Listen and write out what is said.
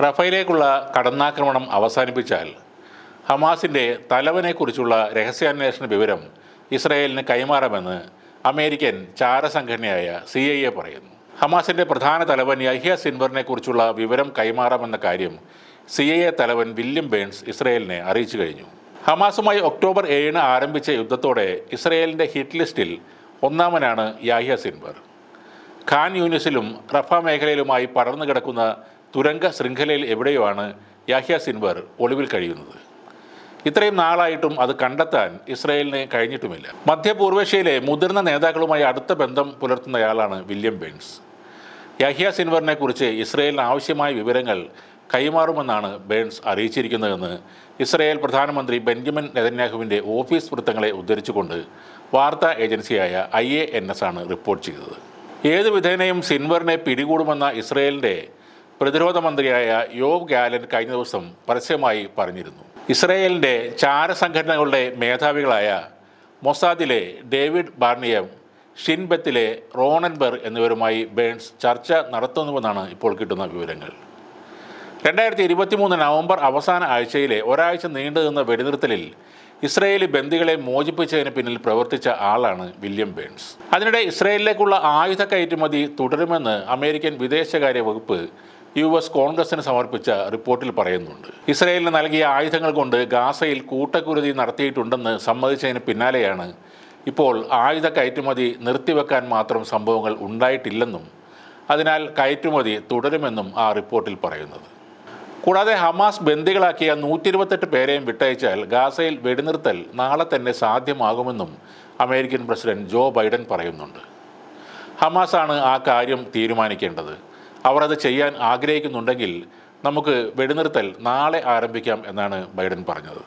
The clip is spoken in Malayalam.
റഫേലേക്കുള്ള കടന്നാക്രമണം അവസാനിപ്പിച്ചാൽ ഹമാസിന്റെ തലവനെക്കുറിച്ചുള്ള രഹസ്യാന്വേഷണ വിവരം ഇസ്രായേലിന് കൈമാറാമെന്ന് അമേരിക്കൻ ചാരസംഘടനയായ സി ഐ എ പറയുന്നു. ഹമാസിന്റെ പ്രധാന തലവൻ യഹ്യ സിൻവറിനെക്കുറിച്ചുള്ള വിവരം കൈമാറാമെന്ന കാര്യം സി ഐ എ തലവൻ വില്യം ബേൺസ് ഇസ്രായേലിനെ അറിയിച്ചു കഴിഞ്ഞു. ഹമാസുമായി ഒക്ടോബർ ഏഴിന് ആരംഭിച്ച യുദ്ധത്തോടെ ഇസ്രായേലിന്റെ ഹിറ്റ് ലിസ്റ്റിൽ ഒന്നാമനാണ് യാഹ്യ സിൻവർ. ഖാൻ യൂണിസിലും റഫ മേഖലയിലുമായി പടർന്നു കിടക്കുന്ന തുരങ്ക ശൃംഖലയിൽ എവിടെയുമാണ് യാഹ്യ സിൻവർ ഒളിവിൽ കഴിയുന്നത്? ഇത്രയും നാളായിട്ടും അത് കണ്ടെത്താൻ ഇസ്രായേലിന് കഴിഞ്ഞിട്ടുമില്ല. മധ്യപൂർവേഷ്യയിലെ മുതിർന്ന നേതാക്കളുമായി അടുത്ത ബന്ധം പുലർത്തുന്നയാളാണ് വില്യം ബെൻസ് യഹ്യ സിൻവറിനെ കുറിച്ച് ഇസ്രയേലിന് ആവശ്യമായ വിവരങ്ങൾ കൈമാറുമെന്നാണ് ബേൺസ് അറിയിച്ചിരിക്കുന്നതെന്ന് ഇസ്രായേൽ പ്രധാനമന്ത്രി ബെഞ്ചമിൻ നെതന്യാഹുവിന്റെ ഓഫീസ് വൃത്തങ്ങളെ ഉദ്ധരിച്ചുകൊണ്ട് വാർത്താ ഏജൻസിയായ ഐ എ എൻ എസ് ആണ് റിപ്പോർട്ട് ചെയ്തത്. ഏത് വിധേനയും സിൻവറിനെ പിടികൂടുമെന്ന ഇസ്രയേലിന്റെ പ്രതിരോധ മന്ത്രിയായ യോവ് ഗാലൻ കഴിഞ്ഞ ദിവസം പരസ്യമായി പറഞ്ഞിരുന്നു. ഇസ്രയേലിന്റെ ചാരസംഘടനകളുടെ മേധാവികളായ മൊസാദിലെ ഡേവിഡ് ബാർണിയം ഷിൻബത്തിലെ റോണൻബർ എന്നിവരുമായി ബേൺസ് ചർച്ച നടത്തുന്നുവെന്നാണ് ഇപ്പോൾ കിട്ടുന്ന വിവരങ്ങൾ. രണ്ടായിരത്തി ഇരുപത്തി മൂന്ന് നവംബർ അവസാന ആഴ്ചയിലെ ഒരാഴ്ച നീണ്ടുനിന്ന വെടിനിർത്തലിൽ ഇസ്രയേലി ബന്ദികളെ മോചിപ്പിച്ചതിന് പിന്നിൽ പ്രവർത്തിച്ച ആളാണ് വില്യം ബേൺസ്. അതിനിടെ ഇസ്രയേലിലേക്കുള്ള ആയുധ കയറ്റുമതി തുടരുമെന്ന് അമേരിക്കൻ വിദേശകാര്യ വകുപ്പ് യു എസ് കോൺഗ്രസിന് സമർപ്പിച്ച റിപ്പോർട്ടിൽ പറയുന്നുണ്ട്. ഇസ്രയേലിന് നൽകിയ ആയുധങ്ങൾ കൊണ്ട് ഗാസയിൽ കൂട്ടക്കുരുതി നടത്തിയിട്ടുണ്ടെന്ന് സമ്മതിച്ചതിന് പിന്നാലെയാണ് ഇപ്പോൾ ആയുധ കയറ്റുമതി നിർത്തിവെക്കാൻ മാത്രം സംഭവങ്ങൾ ഉണ്ടായിട്ടില്ലെന്നും അതിനാൽ കയറ്റുമതി തുടരുമെന്നും ആ റിപ്പോർട്ടിൽ പറയുന്നത്. കൂടാതെ ഹമാസ് ബന്ദികളാക്കിയ നൂറ്റി ഇരുപത്തെട്ട് പേരെയും വിട്ടയച്ചാൽ ഗാസയിൽ വെടിനിർത്തൽ നാളെ തന്നെ സാധ്യമാകുമെന്നും അമേരിക്കൻ പ്രസിഡന്റ് ജോ ബൈഡൻ പറയുന്നുണ്ട്. ഹമാസാണ് ആ കാര്യം തീരുമാനിക്കേണ്ടത്. അവർ അത് ചെയ്യാൻ ആഗ്രഹിക്കുന്നുണ്ടെങ്കിൽ നമുക്ക് വെടിനിർത്തൽ നാളെ ആരംഭിക്കാം എന്നാണ് ബൈഡൻ പറഞ്ഞത്.